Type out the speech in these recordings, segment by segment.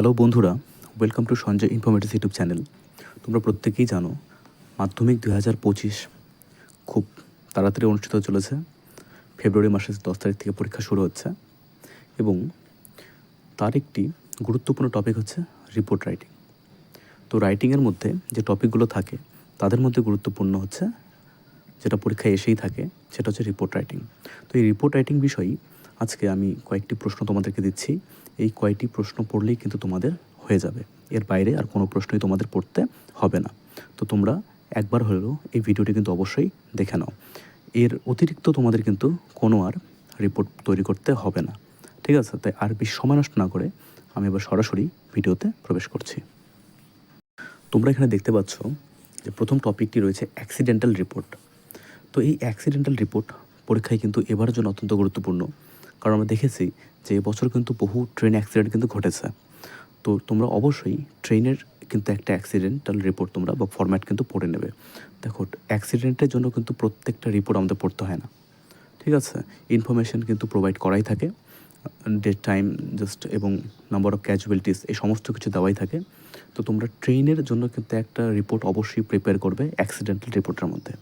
Hello বন্ধুরা। Welcome to Sanjay informative YouTube channel তোমরা প্রত্যেকেই জানো, মাধ্যমিক দু হাজার পঁচিশ খুব তাড়াতাড়ি অনুষ্ঠিত চলেছে। ফেব্রুয়ারি মাসের দশ তারিখ থেকে পরীক্ষা শুরু হচ্ছে এবং তার একটি গুরুত্বপূর্ণ টপিক হচ্ছে রিপোর্ট রাইটিং তো রাইটিংয়ের মধ্যে যে টপিকগুলো থাকে, তাদের মধ্যে গুরুত্বপূর্ণ হচ্ছে, যেটা পরীক্ষায় এসেই থাকে, সেটা হচ্ছে রিপোর্ট রাইটিং তো এই রিপোর্ট রাইটিং বিষয়ই আজকে আমি কয়েকটি প্রশ্ন তোমাদেরকে দিচ্ছি। এই কয়েকটি প্রশ্ন পড়লেই কিন্তু তোমাদের হয়ে যাবে। এর বাইরে আর কোনো প্রশ্নই তোমাদের পড়তে হবে না। তো তোমরা একবার হলেও এই ভিডিওটি কিন্তু অবশ্যই দেখে নাও। এর অতিরিক্ত তোমাদের কিন্তু কোনো আর রিপোর্ট তৈরি করতে হবে না। ঠিক আছে? তাই আর বেশি সময় নষ্ট না করে আমি এবার সরাসরি ভিডিওতে প্রবেশ করছি। তোমরা এখানে দেখতে পাচ্ছ যে প্রথম টপিকটি রয়েছে অ্যাক্সিডেন্টাল রিপোর্ট তো এই অ্যাক্সিডেন্টাল রিপোর্ট পরীক্ষায় কিন্তু এবারের জন্য অত্যন্ত গুরুত্বপূর্ণ। কারণ আমরা দেখেছি যে বছর কিন্তু বহু ট্রেন অ্যাক্সিডেন্ট কিন্তু ঘটেছে। তো তোমরা অবশ্যই ট্রেনের কিন্তু একটা অ্যাক্সিডেন্টাল রিপোর্ট তোমরা বা ফরম্যাট কিন্তু পড়ে নেবে। দেখো অ্যাক্সিডেন্টের জন্য কিন্তু প্রত্যেকটা রিপোর্ট আমাদের পড়তে হয় না। ঠিক আছে? ইনফরমেশন কিন্তু প্রোভাইড করাই থাকে। ডেট টাইম জাস্ট এবং নাম্বার অফ ক্যাজুয়ালিটিস এই সমস্ত কিছু দেওয়াই থাকে। তো তোমরা ট্রেনের জন্য কিন্তু একটা রিপোর্ট অবশ্যই প্রিপেয়ার করবে অ্যাক্সিডেন্টাল রিপোর্টের মধ্যে।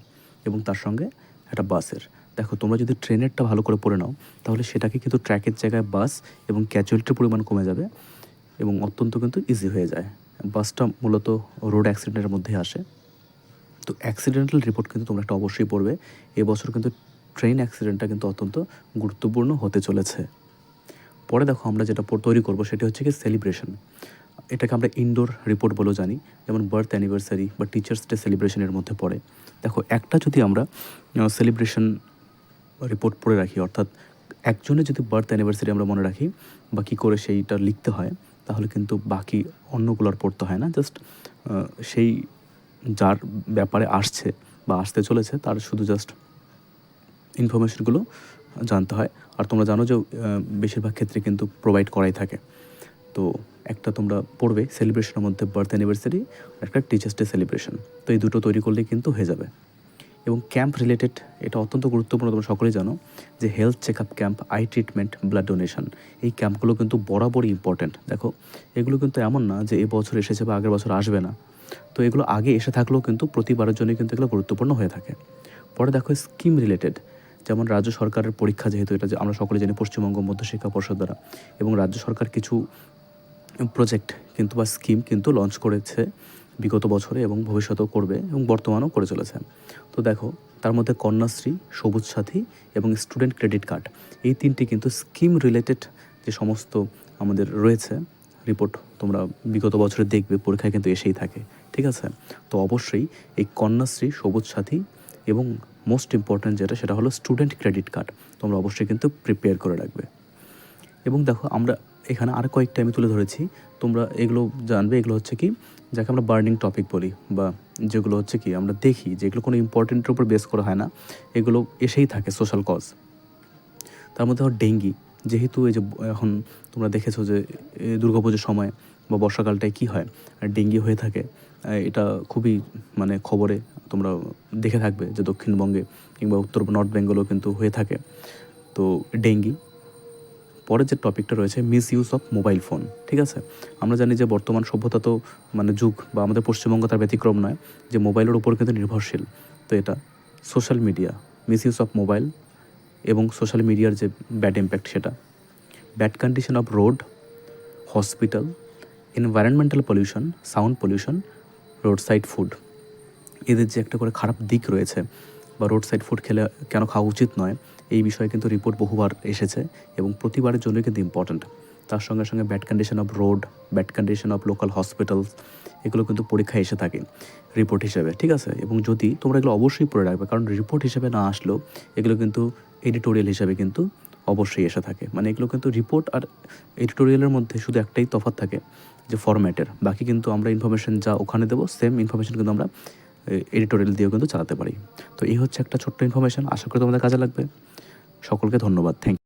এবং তার সঙ্গে একটা বাসের। দেখো, তোমরা যদি ট্রেনেরটা ভালো করে পড়ে নাও, তাহলে সেটাকে কিন্তু ট্র্যাকের জায়গায় বাস এবং ক্যাজুয়ালিটির পরিমাণ কমে যাবে এবং অত্যন্ত কিন্তু ইজি হয়ে যায়। বাসটা মূলত রোড অ্যাক্সিডেন্টের মধ্যে আসে। তো অ্যাক্সিডেন্টাল রিপোর্ট কিন্তু তোমরা একটা অবশ্যই পড়বে। এবছর কিন্তু ট্রেন অ্যাক্সিডেন্টটা কিন্তু অত্যন্ত গুরুত্বপূর্ণ হতে চলেছে। পরে দেখো আমরা যেটা তৈরি করব সেটা হচ্ছে কি সেলিব্রেশন এটাকে আমরা ইনডোর রিপোর্ট বলেও জানি, যেমন বার্থ অ্যানিভার্সারি বা টিচার্স ডে সেলিব্রেশনের মধ্যে পড়ে। দেখো, একটা যদি আমরা সেলিব্রেশন রিপোর্ট পড়ে রাখি। অর্থাৎ একজনের যদি বার্থ অ্যানিভার্সারি আমরা মনে রাখি বা কী করে সেইটা লিখতে হয়, তাহলে কিন্তু বাকি অন্যগুলোর পড়তে হয় না। জাস্ট সেই যার ব্যাপারে আসছে বা আসতে চলেছে, তার শুধু জাস্ট ইনফরমেশনগুলো জানতে হয়। আর তোমরা জানো যে বেশিরভাগ ক্ষেত্রে কিন্তু প্রোভাইড করাই থাকে। তো একটা তোমরা পড়বে সেলিব্রেশনের মধ্যে বার্থ অ্যানিভার্সারি আর একটা টিচার্স ডে সেলিব্রেশন তো এই দুটো তৈরি করলেই কিন্তু হয়ে যাবে। এবং ক্যাম্প রিলেটেড, এটা অত্যন্ত গুরুত্বপূর্ণ, তোমরা সকলেই জানো, যে health check up camp, eye treatment, blood donation, এই ক্যাম্পগুলো কিন্তু বরাবরই ইম্পর্ট্যান্ট দেখো, এগুলো কিন্তু এমন না যে এ বছর এসেছে বা আগের বছর আসবে না। তো এগুলো আগে এসে থাকলেও কিন্তু প্রতিবারের জন্যই কিন্তু এগুলো গুরুত্বপূর্ণ হয়ে থাকে। পরে দেখো, স্কিম রিলেটেড, যেমন রাজ্য সরকারের পরীক্ষা যেহেতু এটা যে আমরা সকলে জানি পশ্চিমবঙ্গ মধ্যশিক্ষা পর্ষদ দ্বারা, এবং রাজ্য সরকার কিছু প্রজেক্ট কিন্তু বা স্কিম কিন্তু লঞ্চ করেছে। বিগত বছরে এবং ভবিষ্যতেও করবে এবং বর্তমানেও করে চলেছে তো দেখো, তার মধ্যে কন্যাশ্রী, সবুজ সাথী এবং স্টুডেন্ট ক্রেডিট কার্ড। এই তিনটি কিন্তু স্কিম রিলেটেড যে সমস্ত আমাদের রয়েছে, রিপোর্ট তোমরা বিগত বছরে দেখবে, পরীক্ষায় কিন্তু এসেই থাকে, ঠিক আছে? তো অবশ্যই এই কন্যাশ্রী, সবুজ সাথী এবং মোস্ট ইম্পর্ট্যান্ট যেটা, সেটা হলো স্টুডেন্ট ক্রেডিট কার্ড। তোমরা অবশ্যই কিন্তু প্রিপেয়ার করে রাখবে। এবং দেখো, আমরা এখানে আর কয়েকটা আমি তুলে ধরেছি। তোমরা এগুলো জানবে, এগুলো হচ্ছে কি? যাকে আমরা বার্নিং টপিক বলি বা যেগুলো হচ্ছে কি, আমরা দেখি যেগুলো কোনো ইম্পর্টেন্টের উপর বেস করা হয় না। এগুলো এসেই থাকে সোশ্যাল কজ। তার মধ্যে ডেঙ্গি। যেহেতু এই যে এখন তোমরা দেখেছ যে দুর্গাপুজোর সময় বা বর্ষাকালটায় কী হয়? ডেঙ্গি হয়ে থাকে এটা খুবই মানে খবরে তোমরা দেখে থাকবে যে দক্ষিণবঙ্গে কিংবা উত্তর নর্থ বেঙ্গলেও কিন্তু হয়ে থাকে। তো ডেঙ্গি পরের যে টপিকটা রয়েছে misuse of mobile phone ঠিক আছে? আমরা জানি যে বর্তমান সভ্যতা তো মানে যুগ বা আমাদের পশ্চিমবঙ্গ তার ব্যতিক্রম নয়, যে মোবাইলের উপর কিন্তু নির্ভরশীল। তো এটা social media misuse of mobile এবং সোশ্যাল মিডিয়ার যে ব্যাড ইম্প্যাক্ট সেটা। Bad condition of road hospital environmental pollution sound pollution roadside food এদের যে একটা করে খারাপ দিক রয়েছে বা রোড সাইড ফুড খেলে কেন খাওয়া উচিত নয় এই বিষয়ে কিন্তু রিপোর্ট বহুবার এসেছে এবং প্রতিবারের জন্যই কিন্তু ইম্পর্ট্যান্ট তার সঙ্গে সঙ্গে bad condition of road bad condition of local hospitals এগুলো কিন্তু পরীক্ষায় এসে থাকে রিপোর্ট হিসেবে, ঠিক আছে? এবং যদি তোমরা এগুলো অবশ্যই পড়ে রাখবে, কারণ রিপোর্ট হিসেবে না আসলেও এগুলো কিন্তু এডিটোরিয়াল হিসেবে কিন্তু অবশ্যই এসে থাকে। মানে এগুলো কিন্তু রিপোর্ট আর এডিটোরিয়ালের মধ্যে শুধু একটাই তফাৎ থাকে যে ফরম্যাটের বাকি কিন্তু আমরা ইনফরমেশন যা ওখানে দেবো সেম ইনফরমেশন কিন্তু আমরা এডিটোরিয়াল দিয়েও কিন্তু চালাতে পারি। তো এই হচ্ছে একটা ছোট্ট ইনফরমেশন আশা করি তোমাদের কাজে লাগবে। সকলকে ধন্যবাদ। থ্যাংক